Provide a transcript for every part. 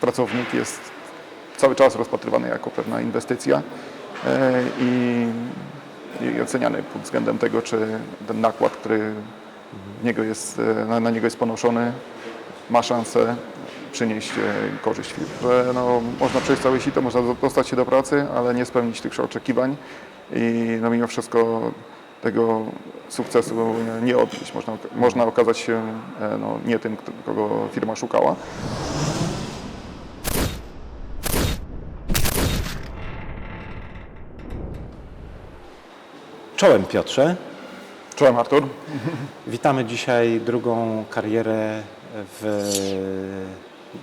pracownik jest cały czas rozpatrywany jako pewna inwestycja e, i, i oceniany pod względem tego, czy ten nakład, który niego jest, e, na, na niego jest ponoszony, ma szansę przynieść e, korzyść. Że no, można przejść całe sito, można dostać się do pracy, ale nie spełnić tych oczekiwań i no, mimo wszystko tego sukcesu nie odnieść. Można, można okazać się no, nie tym, kogo firma szukała. Czołem Piotrze. Czołem Artur. Witamy dzisiaj drugą karierę w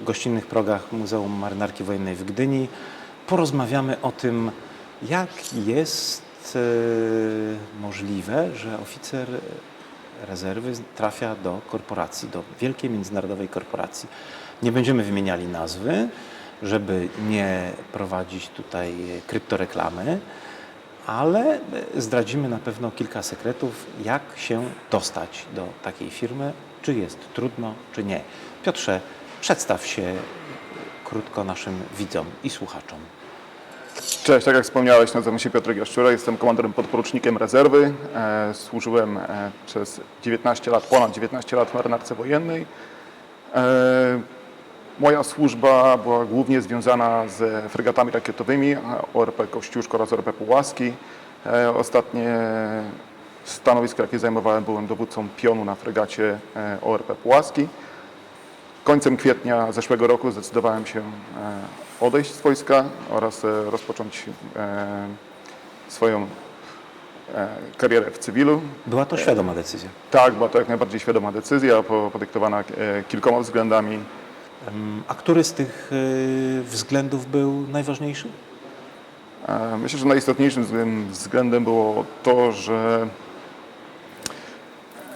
gościnnych progach Muzeum Marynarki Wojennej w Gdyni. Porozmawiamy o tym, jak jest e, możliwe, że oficer rezerwy trafia do korporacji, do wielkiej międzynarodowej korporacji. Nie będziemy wymieniali nazwy, żeby nie prowadzić tutaj kryptoreklamy, ale zdradzimy na pewno kilka sekretów, jak się dostać do takiej firmy, czy jest trudno, czy nie. Piotrze, przedstaw się krótko naszym widzom i słuchaczom. Cześć, tak jak wspomniałeś, nazywam się Piotr Jaszczura, jestem komandorem podporucznikiem rezerwy. E, służyłem e, przez 19 lat, ponad 19 lat w marynarce wojennej. E, moja służba była głównie związana z fregatami rakietowymi ORP Kościuszko oraz ORP Pułaski. E, ostatnie stanowisko, jakie zajmowałem, byłem dowódcą pionu na fregacie e, ORP Pułaski. Końcem kwietnia zeszłego roku zdecydowałem się e, odejść z wojska oraz rozpocząć swoją karierę w cywilu. Była to świadoma decyzja. Tak, była to jak najbardziej świadoma decyzja, po- podyktowana kilkoma względami. A który z tych y, względów był najważniejszy? Myślę, że najistotniejszym względem- było to, że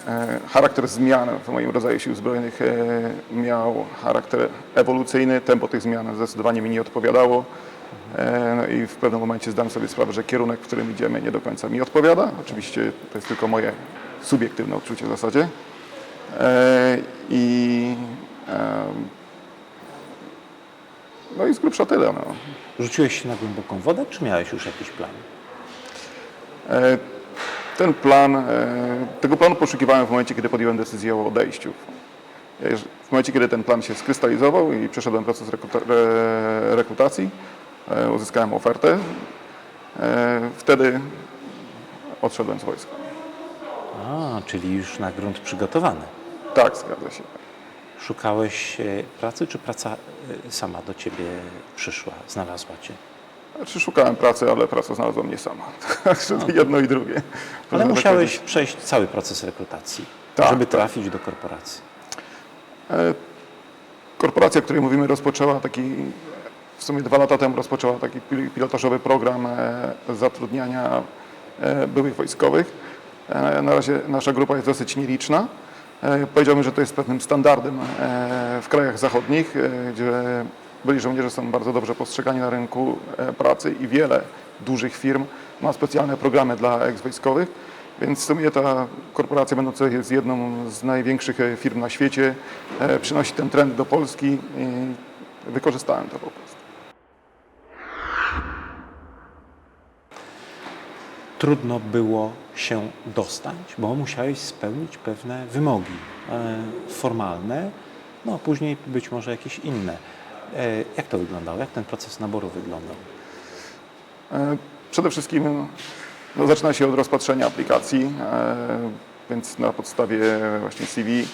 e, charakter zmian w moim rodzaju sił zbrojnych e, miał charakter ewolucyjny. Tempo tych zmian zdecydowanie mi nie odpowiadało. E, No i w pewnym momencie zdałem sobie sprawę, że kierunek, w którym idziemy, nie do końca mi odpowiada. Oczywiście to jest tylko moje subiektywne odczucie w zasadzie. I no i z grubsza tyle. No. Rzuciłeś się na głęboką wodę, czy miałeś już jakiś plan? E, Ten plan, e, tego planu poszukiwałem w momencie, kiedy podjąłem decyzję o odejściu. E, W momencie, kiedy ten plan się skrystalizował i przeszedłem proces rekruta- re- rekrutacji, e, uzyskałem ofertę, e, wtedy odszedłem z wojska. A, czyli już na grunt przygotowany. Tak, zgadza się. Szukałeś e, pracy, czy praca e, sama do ciebie przyszła, znalazła cię? Znaczy, szukałem pracy, ale praca znalazła mnie sama. Także jedno i drugie. Ale Można tak musiałeś przejść cały proces rekrutacji, Tak, żeby tak. trafić do korporacji. E, Korporacja, o której mówimy, rozpoczęła taki, w sumie dwa lata temu rozpoczęła taki pil- pilotażowy program zatrudniania byłych wojskowych. Na razie nasza grupa jest dosyć nieliczna. E, Powiedziałbym, że to jest pewnym standardem e, w krajach zachodnich, e, gdzie byli żołnierze są bardzo dobrze postrzegani na rynku pracy i wiele dużych firm ma specjalne programy dla eks-wojskowych. Więc w sumie ta korporacja, będąca jest jedną z największych firm na świecie, przynosi ten trend do Polski i wykorzystałem to po prostu. Trudno było się dostać, bo musiałeś spełnić pewne wymogi e, formalne, no a później być może jakieś inne. E, jak to wyglądało? Jak ten proces naboru wyglądał? E, Przede wszystkim no, zaczyna się od rozpatrzenia aplikacji, więc na podstawie właśnie CV,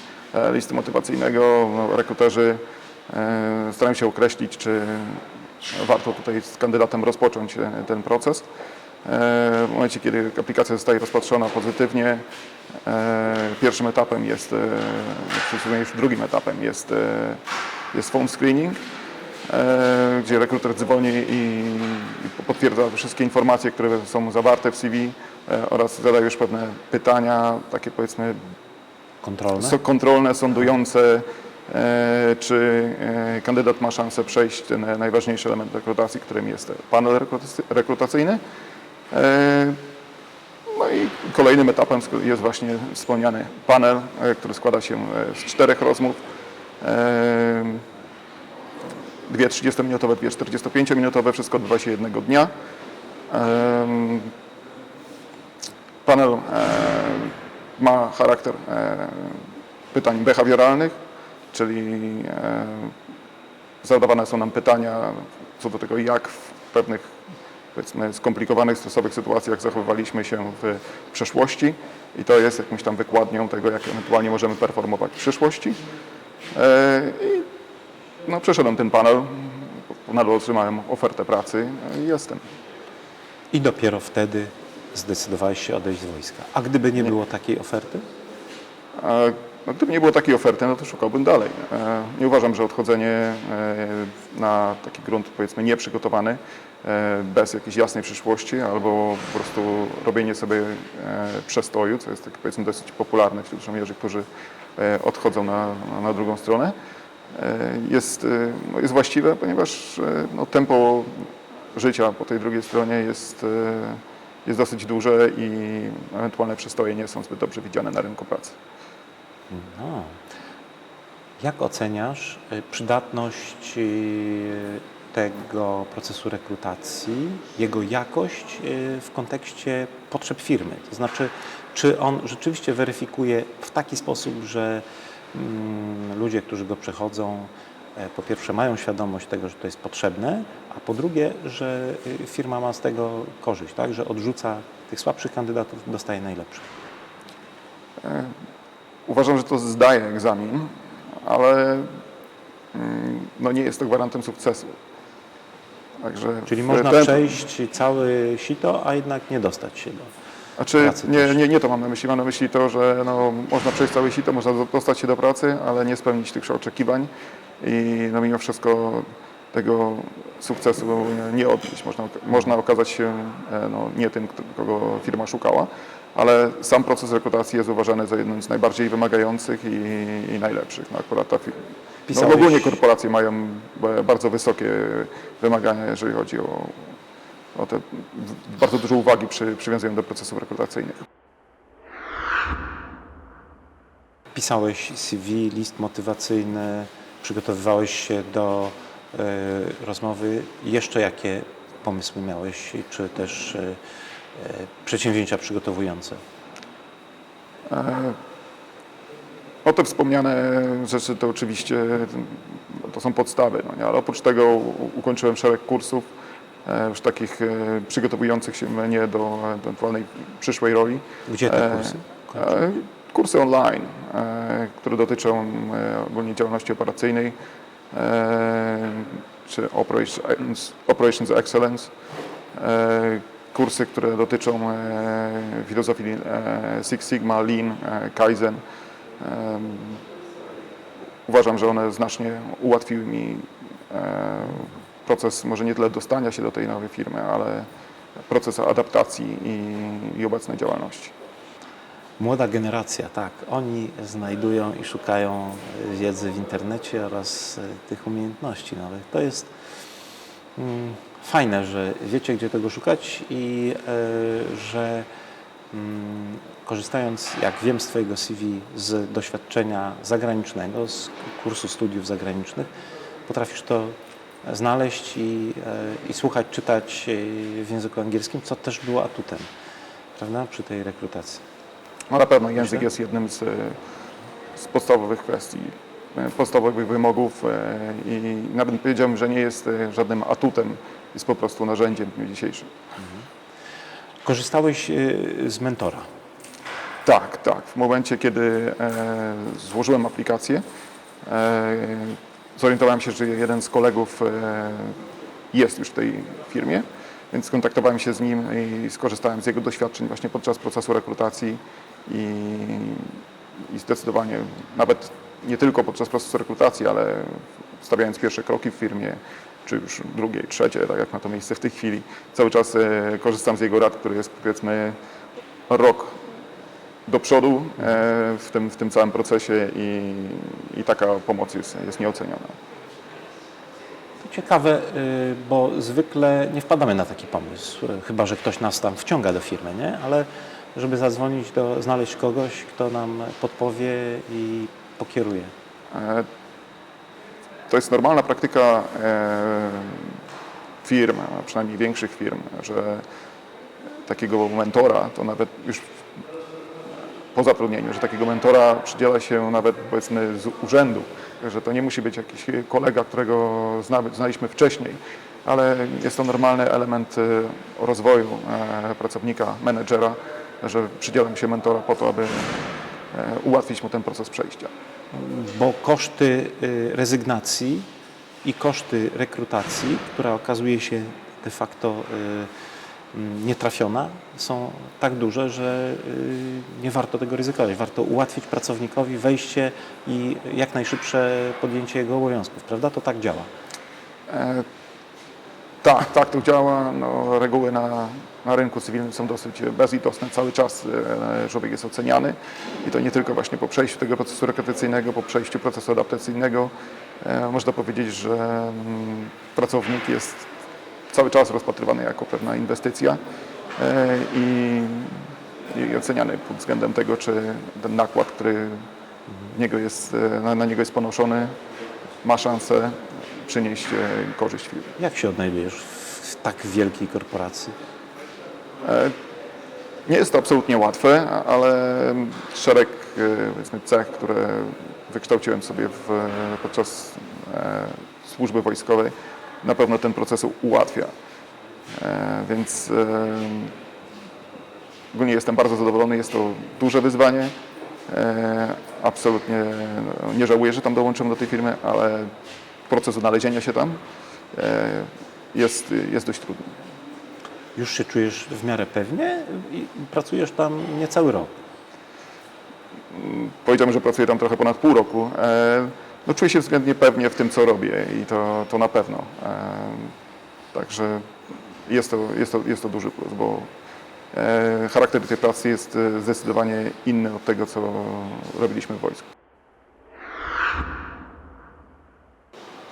listy motywacyjnego, no, rekruterzy starają się określić, czy warto tutaj z kandydatem rozpocząć ten proces. E, W momencie, kiedy aplikacja zostaje rozpatrzona pozytywnie, e, pierwszym etapem jest, e, już drugim etapem jest, e, jest phone screening, e, gdzie rekruter dzwoni i, potwierdza wszystkie informacje, które są zawarte w CV e, oraz zada już pewne pytania, takie powiedzmy Kontrolne? kontrolne, sądujące, e, czy e, kandydat ma szansę przejść ten najważniejszy element rekrutacji, którym jest panel rekrutacy- rekrutacyjny. E, No i kolejnym etapem jest właśnie wspomniany panel, e, który składa się e, z czterech rozmów. Dwie 30-minutowe, dwie 45-minutowe, wszystko odbywa się jednego dnia. Panel ma charakter pytań behawioralnych, czyli zadawane są nam pytania co do tego, jak w pewnych powiedzmy skomplikowanych, stresowych sytuacjach zachowywaliśmy się w przeszłości i to jest jakimś tam wykładnią tego, jak ewentualnie możemy performować w przyszłości. E, I no, przeszedłem ten panel, panelu otrzymałem ofertę pracy i jestem. I dopiero wtedy zdecydowałeś się odejść z wojska. A gdyby nie było takiej oferty? A no, gdyby nie było takiej oferty, no to szukałbym dalej. E, Nie uważam, że odchodzenie e, na taki grunt powiedzmy nieprzygotowany, e, bez jakiejś jasnej przyszłości, albo po prostu robienie sobie e, przestoju, co jest takie powiedzmy dosyć popularne wśród żołnierzy, którzy e, odchodzą na, na drugą stronę, e, jest, e, no, jest właściwe, ponieważ e, no, tempo życia po tej drugiej stronie jest, e, jest dosyć duże i ewentualne przestoje nie są zbyt dobrze widziane na rynku pracy. No. Jak oceniasz przydatność tego procesu rekrutacji, jego jakość y, w kontekście potrzeb firmy? To znaczy, czy on rzeczywiście weryfikuje w taki sposób, że mm, ludzie, którzy go przechodzą, e, po pierwsze mają świadomość tego, że to jest potrzebne, a po drugie, że y, firma ma z tego korzyść, tak? że odrzuca tych słabszych kandydatów, dostaje najlepszych. Uważam, że to zdaje egzamin, ale mm, no nie jest to gwarantem sukcesu. Także Czyli można ten- przejść cały sito, a jednak nie dostać się do. Znaczy, pracy nie, nie, nie to mam na myśli. Mam na myśli to, że no, można przejść całe sito, można do- dostać się do pracy, ale nie spełnić tych oczekiwań i no, mimo wszystko tego sukcesu nie- nie odnieść. Można, można okazać się e, no, nie tym, kogo firma szukała, ale sam proces rekrutacji jest uważany za jeden z najbardziej wymagających i, i najlepszych. No, akurat ta No, Pisałeś- ogólnie korporacje mają e, bardzo wysokie wymagania, jeżeli chodzi o, o te bardzo dużo uwagi przy, przywiązują do procesów rekrutacyjnych. Pisałeś CV, list motywacyjny, przygotowywałeś się do e, rozmowy. Jeszcze jakie pomysły miałeś, czy też e, e, przedsięwzięcia przygotowujące? No te wspomniane rzeczy to oczywiście to są podstawy, no nie? ale oprócz tego ukończyłem szereg kursów e, już takich e, przygotowujących się mnie do ewentualnej przyszłej roli. Gdzie te E, kursy? Kursy online, które dotyczą ogólnie działalności operacyjnej, czy Operations, Operations Excellence. Kursy, które dotyczą filozofii Six Sigma, Lean, Kaizen. Uważam, że one znacznie ułatwiły mi e, proces może nie tyle dostania się do tej nowej firmy, ale proces adaptacji i, i obecnej działalności. Młoda generacja, tak. Oni znajdują i szukają wiedzy w internecie oraz e, tych umiejętności nowych. To jest mm, fajne, że wiecie, gdzie tego szukać i e, że mm, korzystając, jak wiem z Twojego CV, z doświadczenia zagranicznego, z kursu studiów zagranicznych, potrafisz to znaleźć i, e, i słuchać, czytać e, w języku angielskim, co też było atutem, prawda, przy tej rekrutacji. No na pewno język Myślę. jest jednym z, e, z podstawowych kwestii, podstawowych wymogów i nawet powiedziałbym, że nie jest żadnym atutem, jest po prostu narzędziem w dniu dzisiejszym. Korzystałeś y, z mentora. Tak, tak. W momencie, kiedy e, złożyłem aplikację, e, zorientowałem się, że jeden z kolegów e, jest już w tej firmie, więc skontaktowałem się z nim i skorzystałem z jego doświadczeń właśnie podczas procesu rekrutacji i, i zdecydowanie nawet nie tylko podczas procesu rekrutacji, ale stawiając pierwsze kroki w firmie, czy już drugie, trzecie, tak jak ma to miejsce w tej chwili, cały czas korzystam z jego rad, który jest powiedzmy rok do przodu e, w tym, w tym całym procesie i, i taka pomoc jest, jest nieoceniona. To ciekawe, y, bo zwykle nie wpadamy na taki pomysł, y, chyba że ktoś nas tam wciąga do firmy, nie? Ale żeby zadzwonić, do, znaleźć kogoś, kto nam podpowie i pokieruje. E, to jest normalna praktyka e, firm, a przynajmniej większych firm, że takiego mentora to nawet już po zatrudnieniu, że takiego mentora przydziela się nawet powiedzmy z urzędu, że to nie musi być jakiś kolega, którego znamy, znaliśmy wcześniej, ale jest to normalny element e, rozwoju e, pracownika, menedżera, że przydzielam się mentora po to, aby e, ułatwić mu ten proces przejścia. bo koszty rezygnacji i koszty rekrutacji, która okazuje się de facto nietrafiona, są tak duże, że y, nie warto tego ryzykować. Warto ułatwić pracownikowi wejście i jak najszybsze podjęcie jego obowiązków, prawda? To tak działa. E, Tak, tak to działa. No, reguły na, na rynku cywilnym są dosyć bezlitosne. Cały czas e, człowiek jest oceniany i to nie tylko właśnie po przejściu tego procesu rekrutacyjnego, po przejściu procesu adaptacyjnego. E, Można powiedzieć, że mm, pracownik jest cały czas rozpatrywany jako pewna inwestycja e, i, i oceniany pod względem tego, czy ten nakład, który niego jest, e, na, na niego jest ponoszony, ma szansę przynieść e, korzyść firmie. Jak się odnajdujesz w tak wielkiej korporacji? Nie jest to absolutnie łatwe, ale szereg powiedzmy, cech, które wykształciłem sobie w, podczas służby wojskowej, na pewno ten proces ułatwia. E, Więc e, ogólnie jestem bardzo zadowolony. Jest to duże wyzwanie. E, Absolutnie no, nie żałuję, że tam dołączyłem do tej firmy, ale proces odnalezienia się tam jest, jest dość trudny. Już się czujesz w miarę pewnie i pracujesz tam niecały rok. Powiedziałbym, że pracuję tam trochę ponad pół roku. E, No, czuję się względnie pewnie w tym, co robię i to, to na pewno. E, Także jest to, jest, to, jest to duży plus, bo e, charakter tej pracy jest e, zdecydowanie inny od tego, co robiliśmy w wojsku.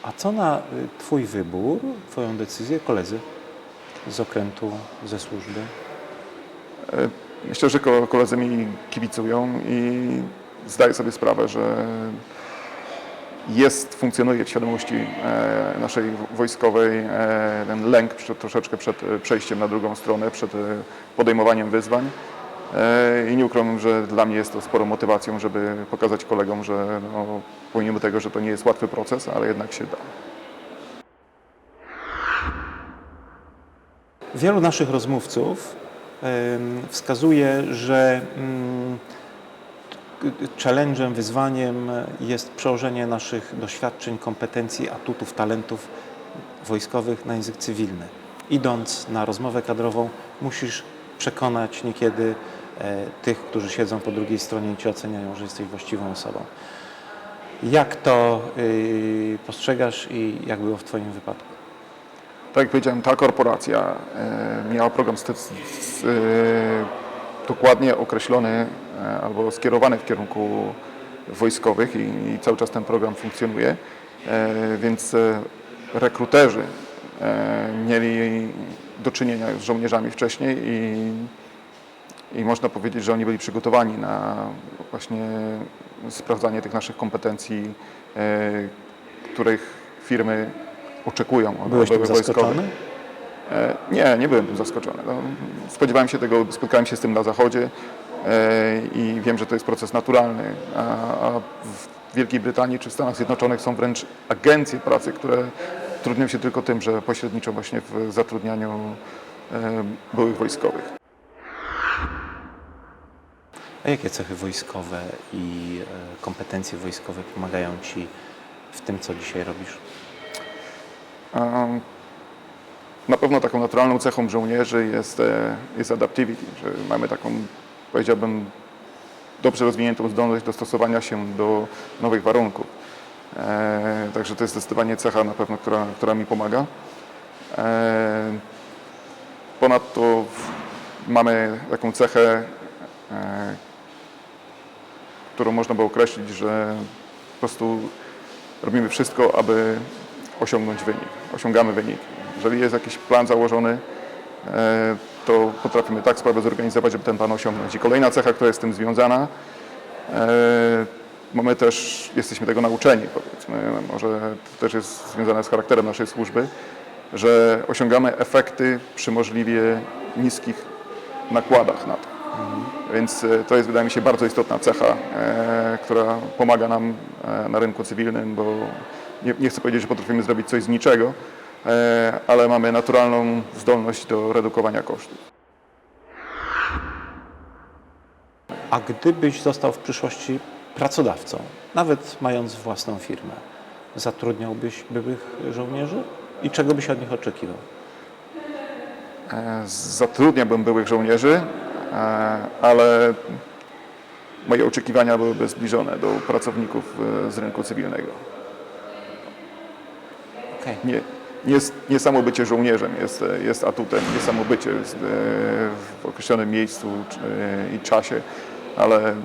A co na y, Twój wybór, Twoją decyzję koledzy z okrętu, ze służby? Myślę, że ko- koledzy mi kibicują i zdaję sobie sprawę, że jest, funkcjonuje w świadomości e, naszej wojskowej e, ten lęk przed, troszeczkę przed e, przejściem na drugą stronę, przed podejmowaniem wyzwań. I nie ukrywam, że dla mnie jest to sporą motywacją, żeby pokazać kolegom, że no, pomimo tego, że to nie jest łatwy proces, ale jednak się da. Wielu naszych rozmówców wskazuje, że challenge'em, wyzwaniem jest przełożenie naszych doświadczeń, kompetencji, atutów, talentów wojskowych na język cywilny. Idąc na rozmowę kadrową, musisz przekonać niekiedy e, tych, którzy siedzą po drugiej stronie i cię oceniają, że jesteś właściwą osobą. Jak to y, postrzegasz i jak było w Twoim wypadku? Tak jak powiedziałem, ta korporacja e, miała program e, dokładnie określony e, albo skierowany w kierunku wojskowych i, i cały czas ten program funkcjonuje, e, więc e, rekruterzy mieli do czynienia z żołnierzami wcześniej i, i można powiedzieć, że oni byli przygotowani na właśnie sprawdzanie tych naszych kompetencji, których firmy oczekują od Byłeś tym zaskoczony? E, Nie, nie byłem tym zaskoczony. No, spodziewałem się tego, spotkałem się z tym na Zachodzie e, i wiem, że to jest proces naturalny. A, w Wielkiej Brytanii czy w Stanach Zjednoczonych są wręcz agencje pracy, które trudnią się tylko tym, że pośredniczą właśnie w zatrudnianiu e, byłych wojskowych. A jakie cechy wojskowe i kompetencje wojskowe pomagają Ci w tym, co dzisiaj robisz? A, Na pewno taką naturalną cechą żołnierzy jest, e, jest adaptivity, że mamy taką, powiedziałbym, dobrze rozwiniętą zdolność dostosowania się do nowych warunków. E, także to jest zdecydowanie cecha na pewno, która, która mi pomaga. E, ponadto mamy taką cechę, e, którą można by określić, że po prostu robimy wszystko, aby osiągnąć wynik. Osiągamy wynik. Jeżeli jest jakiś plan założony, e, to potrafimy tak sprawę zorganizować, żeby ten plan osiągnąć. I kolejna cecha, która jest z tym związana, e, mamy też, jesteśmy tego nauczeni, powiedzmy, może to też jest związane z charakterem naszej służby, że osiągamy efekty przy możliwie niskich nakładach na to. Więc e, to jest, wydaje mi się, bardzo istotna cecha, która pomaga nam na rynku cywilnym, bo nie, nie chcę powiedzieć, że potrafimy zrobić coś z niczego, ale mamy naturalną zdolność do redukowania kosztów. A gdybyś został w przyszłości pracodawcą, nawet mając własną firmę, zatrudniałbyś byłych żołnierzy? I czego byś od nich oczekiwał? E, Zatrudniałbym byłych żołnierzy, e, ale moje oczekiwania byłyby zbliżone do pracowników e, z rynku cywilnego. Okej. Nie, nie, nie samo bycie żołnierzem jest, jest atutem, nie samo bycie jest, e, w określonym miejscu czy- i czasie, ale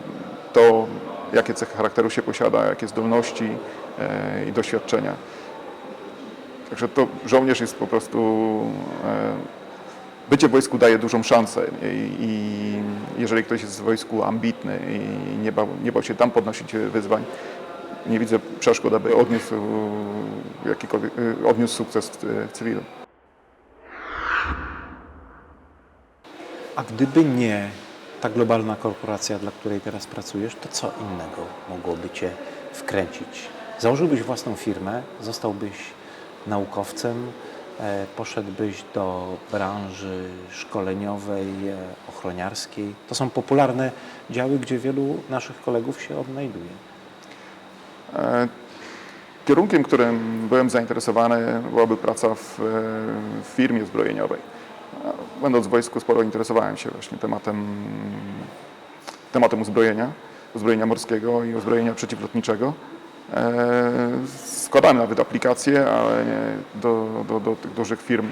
to, jakie cechy charakteru się posiada, jakie zdolności e, i doświadczenia. Także to żołnierz jest po prostu. e, Bycie w wojsku daje dużą szansę i, i jeżeli ktoś jest w wojsku ambitny i nie bał, nie bał się tam podnosić wyzwań, nie widzę przeszkód, aby odniósł, jakikolwiek, odniósł sukces w, w cywilu. A gdyby nie ta globalna korporacja, dla której teraz pracujesz, to co innego mogłoby Cię wkręcić? Założyłbyś własną firmę, zostałbyś naukowcem, e, poszedłbyś do branży szkoleniowej, e, ochroniarskiej. To są popularne działy, gdzie wielu naszych kolegów się odnajduje. E, Kierunkiem, którym byłem zainteresowany, byłaby praca w, e, firmie zbrojeniowej. A Będąc w wojsku, sporo interesowałem się właśnie tematem, tematem uzbrojenia, uzbrojenia morskiego i uzbrojenia przeciwlotniczego. E, Składałem nawet aplikacje, ale nie do, do, do tych dużych firm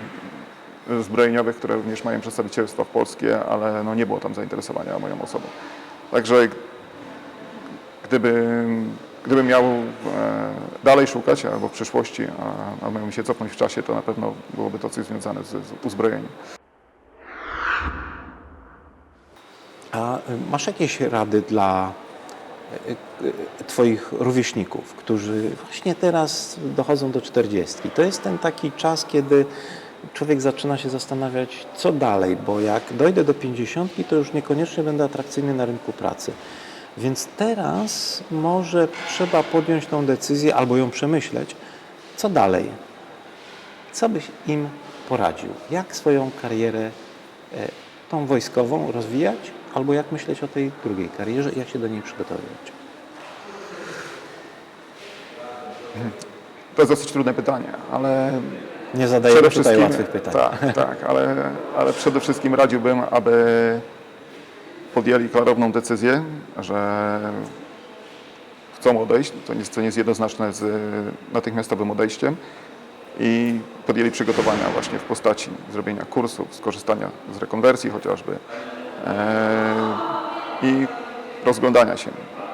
zbrojeniowych, które również mają przedstawicielstwa w Polskie, ale no nie było tam zainteresowania moją osobą. Także gdyby, gdybym miał e, dalej szukać albo w przyszłości, a, a miałbym się cofnąć w czasie, to na pewno byłoby to coś związane z, z uzbrojeniem. A y, masz jakieś rady dla y, y, Twoich rówieśników, którzy właśnie teraz dochodzą do czterdziestki? To jest ten taki czas, kiedy człowiek zaczyna się zastanawiać, co dalej, bo jak dojdę do pięćdziesiątki, to już niekoniecznie będę atrakcyjny na rynku pracy. Więc teraz może trzeba podjąć tą decyzję albo ją przemyśleć, co dalej. Co byś im poradził? Jak swoją karierę e, tą wojskową rozwijać, albo jak myśleć o tej drugiej karierze i jak się do niej przygotowywać? To jest dosyć trudne pytanie, ale Nie zadaję tutaj łatwych pytań. Tak, tak, ale, ale przede wszystkim radziłbym, aby podjęli klarowną decyzję, że chcą odejść, to nie, to nie jest jednoznaczne z natychmiastowym odejściem i podjęli przygotowania właśnie w postaci zrobienia kursów, skorzystania z rekonwersji chociażby e, i rozglądania się,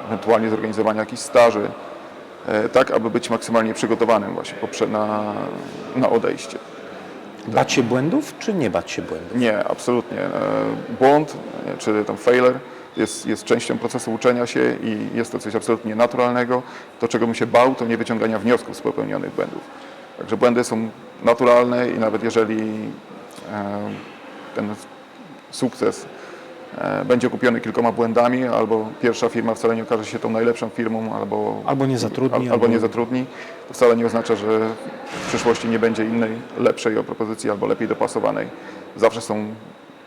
ewentualnie zorganizowania jakichś staży, e, tak aby być maksymalnie przygotowanym właśnie poprze- na, na odejście. Bać się błędów, czy nie bać się błędów? Nie, absolutnie. E, Błąd, czy tam failure jest, jest częścią procesu uczenia się i jest to coś absolutnie naturalnego. To, czego bym się bał, to nie wyciągania wniosków z popełnionych błędów. Także błędy są naturalne i nawet jeżeli e, ten sukces będzie kupiony kilkoma błędami, albo pierwsza firma wcale nie okaże się tą najlepszą firmą, albo, Albo nie zatrudni, al- albo albo- nie zatrudni, to wcale nie oznacza, że w przyszłości nie będzie innej, lepszej propozycji albo lepiej dopasowanej. Zawsze są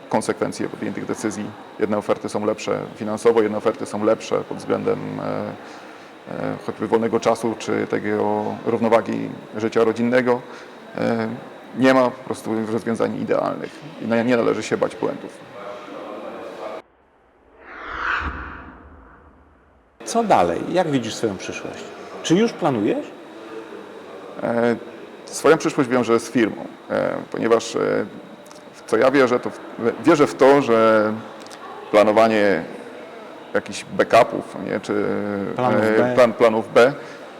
konsekwencje podjętych decyzji. Jedne oferty są lepsze finansowo, jedne oferty są lepsze pod względem e, e, choćby wolnego czasu, czy tego równowagi życia rodzinnego. E, nie ma po prostu rozwiązań idealnych i nie należy się bać błędów. Co dalej? Jak widzisz swoją przyszłość? Czy już planujesz? E, Swoją przyszłość wiążę z firmą, e, ponieważ e, w co ja wierzę, to w, wierzę w to, że planowanie jakichś backupów, nie, czy Planów e, B. plan, planów B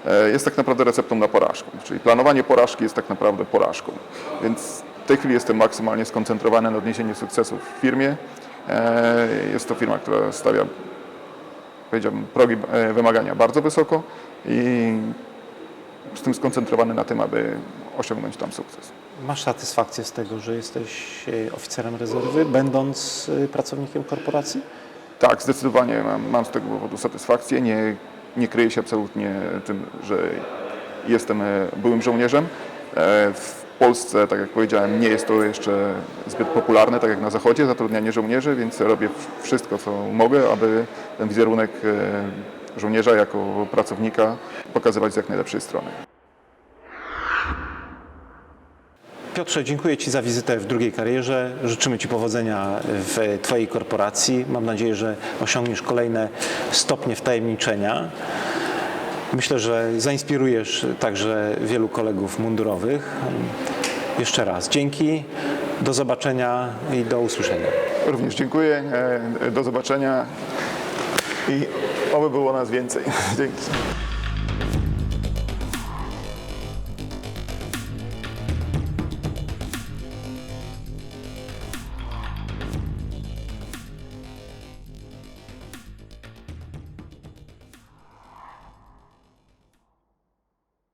e, jest tak naprawdę receptą na porażkę. Czyli planowanie porażki jest tak naprawdę porażką. Więc w tej chwili jestem maksymalnie skoncentrowany na odniesieniu sukcesów w firmie. E, Jest to firma, która stawia powiedziałbym, progi e, wymagania bardzo wysoko i z tym skoncentrowany na tym, aby osiągnąć tam sukces. Masz satysfakcję z tego, że jesteś e, oficerem rezerwy, będąc e, pracownikiem korporacji? Tak, zdecydowanie mam, mam z tego powodu satysfakcję. Nie, nie kryję się absolutnie tym, że jestem byłym żołnierzem. W Polsce, tak jak powiedziałem, nie jest to jeszcze zbyt popularne, tak jak na Zachodzie, zatrudnianie żołnierzy, więc robię wszystko, co mogę, aby ten wizerunek e, żołnierza jako pracownika pokazywać z jak najlepszej strony. Piotrze, dziękuję Ci za wizytę w drugiej karierze. Życzymy Ci powodzenia w Twojej korporacji. Mam nadzieję, że osiągniesz kolejne stopnie wtajemniczenia. Myślę, że zainspirujesz także wielu kolegów mundurowych. Jeszcze raz dzięki, do zobaczenia i do usłyszenia. Również dziękuję, e, do zobaczenia i oby było nas więcej. Dzięki.